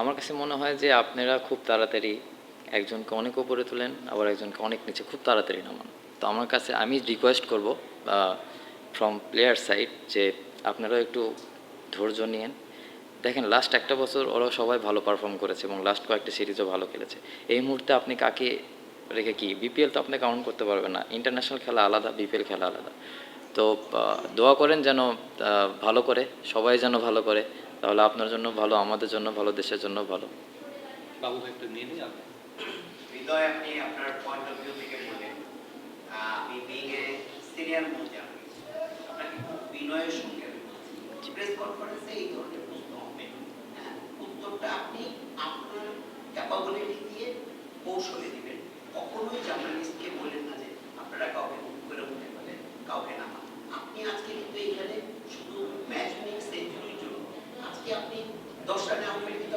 আমার কাছে মনে হয় যে আপনারা খুব তাড়াতাড়ি একজনকে অনেক উপরে তোলেন, আবার একজনকে অনেক নিচে খুব তাড়াতাড়ি নামান। তো আমার কাছে আমি রিকোয়েস্ট করব ফ্রম প্লেয়ার সাইড যে আপনারা একটু ধৈর্য নিয়েন। দেখেন লাস্ট একটা বছর ওরা সবাই ভালো পারফর্ম করেছে এবং লাস্ট কয়েকটা সিরিজও ভালো খেলেছে। এই মুহূর্তে আপনি কাকে রেখে কি? বিপিএল তো আপনি কাউন্ট করতে পারবেন না। ইন্টারন্যাশনাল খেলা আলাদা বিপিএল খেলা আলাদা। তো দোয়া করেন যেন ভালো করে, সবাই যেন ভালো করে। তাহলে আপনার জন্য ভালো আমাদের জন্য ভালো দেশের জন্য ভালো। বাবু একটু নিয়ে নিই হৃদয় আপনি আপনার পয়েন্ট অফ ভিউ থেকে বলেন ah, being a senior most আপনাকে খুব বিনয়ের সঙ্গে প্রেস কনফারেন্সে এই ধরনের প্রশ্ন হবে হ্যাঁ, উত্তরটা আপনি আপনার ক্যাপাবিলিটি দিয়ে কৌশলে দিবেন কখনোই জার্নালিস্টকে বলেন না যে আপনারা কাউকে মুখ করে উঠে বলেন কাউকে না আপনি আজকে কিন্তু এখানে শুধু ম্যাচ উইনিং সেঞ্চুরির জন্য আজকে কিন্তু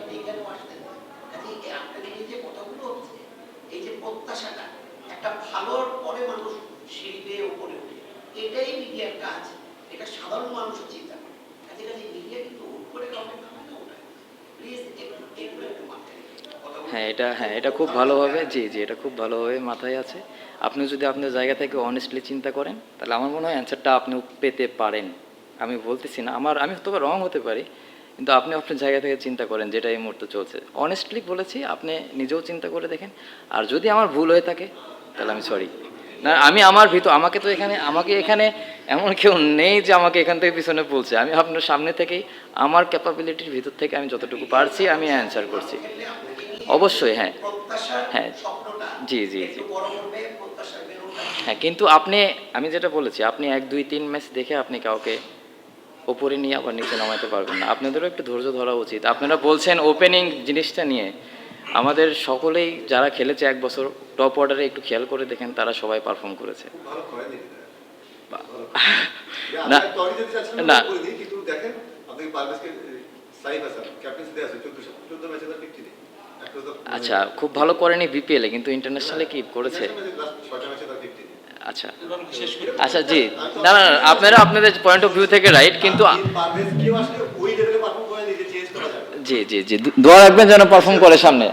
আপনি এই যে কথাগুলো হচ্ছে, এই যে প্রত্যাশাটা, একটা ভালোর পরে মানুষ এটাই মিডিয়ার কাজ, এটা সাধারণ চিন্তা কাজে কাজে মিডিয়া কিন্তু করে কাউকে না ওঠায় প্লিজ একটু হ্যাঁ এটা হ্যাঁ এটা খুব ভালোভাবে, জি জি, এটা খুব ভালোভাবে মাথায় আছে। আপনি যদি আপনার জায়গা থেকে অনেস্টলি চিন্তা করেন, তাহলে আমার মনে হয় অ্যান্সারটা আপনি পেতে পারেন। আমি বলতেছি না, আমার, আমি তবে রং হতে পারি কিন্তু আপনি আপনার জায়গা থেকে চিন্তা করেন যেটা এই মুহূর্তে চলছে। অনেস্টলি বলেছি আপনি নিজেও চিন্তা করে দেখেন। আর যদি আমার ভুল হয়ে থাকে তাহলে আমি সরি না আমি আমার ভিতর আমাকে তো এখানে আমাকে এখানে এমন কেউ নেই যে আমাকে এখান থেকে পিছনে বলছে আমি আপনার সামনে থেকেই আমার ক্যাপাবিলিটির ভিতর থেকে আমি যতটুকু পারছি আমি অ্যান্সার করছি। অবশ্যই হ্যাঁ। হ্যাঁ। জি, জি, জি। হ্যাঁ কিন্তু আপনি আমি যেটা বলেছি আপনি এক দুই তিন ম্যাচ দেখে আপনি কাউকে ওপরে নিয়ে আবার নিচে নামাইতে পারবেন না। আপনাদেরও একটু ধৈর্য ধরা উচিত। আপনারা বলছেন ওপেনিং জিনিসটা নিয়ে। আমাদের সকলেই যারা খেলেছে এক বছর টপ অর্ডারে একটু খেয়াল করে দেখেন তারা সবাই পারফর্ম করেছে। না। না, তরি যদি চাচ্ছেন না। না করে দিই কিন্তু দেখেন আপনি পারভেজকে সাইফ আছে ক্যাপ্টেন্সি দেয়া আছে 14 14 ম্যাচে তার 50 নেই। একটা তো আচ্ছা খুব ভালো করেনি বিপিএলে কিন্তু ইন্টারন্যাশনালে কি করেছে লাস্ট 6টা ম্যাচে তার 50 নেই আচ্ছা। আচ্ছা জি। না না আপনারা আপনাদের পয়েন্ট অফ ভিউ থেকে রাইট কিন্তু জি জি জি। দোয়া রাখবেন যেন পারফর্ম করে সামনে।